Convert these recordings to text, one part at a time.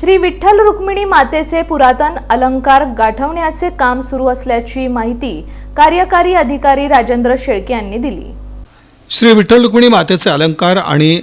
श्री विठ्ठल रुक्मिणी मातेचे पुरातन अलंकार गाठवण्याचे काम सुरू असल्याची माहिती कार्यकारी अधिकारी राजेंद्र शेळके यांनी दिली. श्री विठ्ठल रुक्मिणी मातेचे अलंकार आणि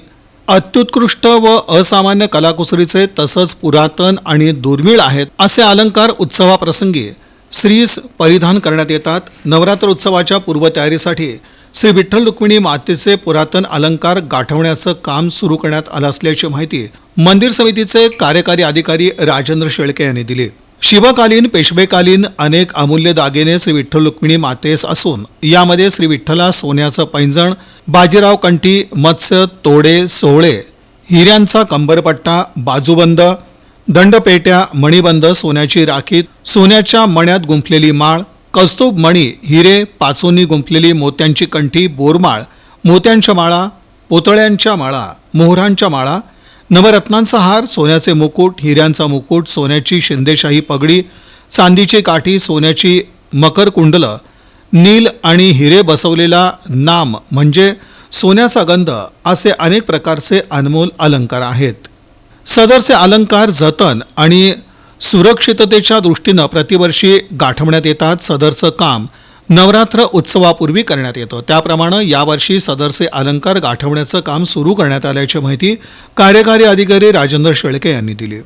अत्युत्कृष्ट व असामान्य कलाकुसरीचे तसंच पुरातन आणि दुर्मिळ आहेत असे अलंकार उत्सवाप्रसंगी स्त्रीस परिधान करण्यात येतात. नवरात्र उत्सवाच्या पूर्वतयारीसाठी श्री विठ्ठल रुक्मिणी मातेचे पुरातन अलंकार गाठवण्याचं काम सुरू करण्यात आलं असल्याची माहिती मंदिर समितीचे कार्यकारी अधिकारी राजेंद्र शेळके यांनी दिली. शिवकालीन पेशवेकालीन अनेक अमूल्य दागिने श्री विठ्ठल रुक्मिणी मातेस असून यामध्ये श्री विठ्ठला सोन्याचं पैंजण बाजीराव कंठी मत्स्य तोडे सोहळे हिऱ्यांचा कंबरपट्टा बाजूबंद दंडपेट्या मणिबंद सोन्याची राखीत सोन्याच्या मण्यात गुंफलेली माळ कौस्तुभ मणी हिरे पाचोनी गुंफलेली मोत्यांची कंठी बोरमाळ मोत्यांच्या माळा पोतळ्यांच्या माळा मोहरांच्या माळा नवरत्नांचा हार सोन्याचे मुकुट हिऱ्यांचा मुकुट सोन्याची शिंदेशाही पगडी चांदीची काठी सोन्याची मकर कुंडलं नील आणि हिरे बसवलेला नाम म्हणजे सोन्याचा गंध असे अनेक प्रकारचे अनमोल अलंकार आहेत. सदरचे अलंकार जतन आणि सुरक्षिततेच्या दृष्टीनं प्रतिवर्षी गाठवण्यात येतात सदरचं काम. नवरात्र उत्सवापूर्वी करण्यात येतं. त्याप्रमाणे यावर्षी सदरचे अलंकार गाठवण्याचं काम सुरू करण्यात आल्याची माहिती कार्यकारी अधिकारी राजेंद्र शेळके यांनी दिली.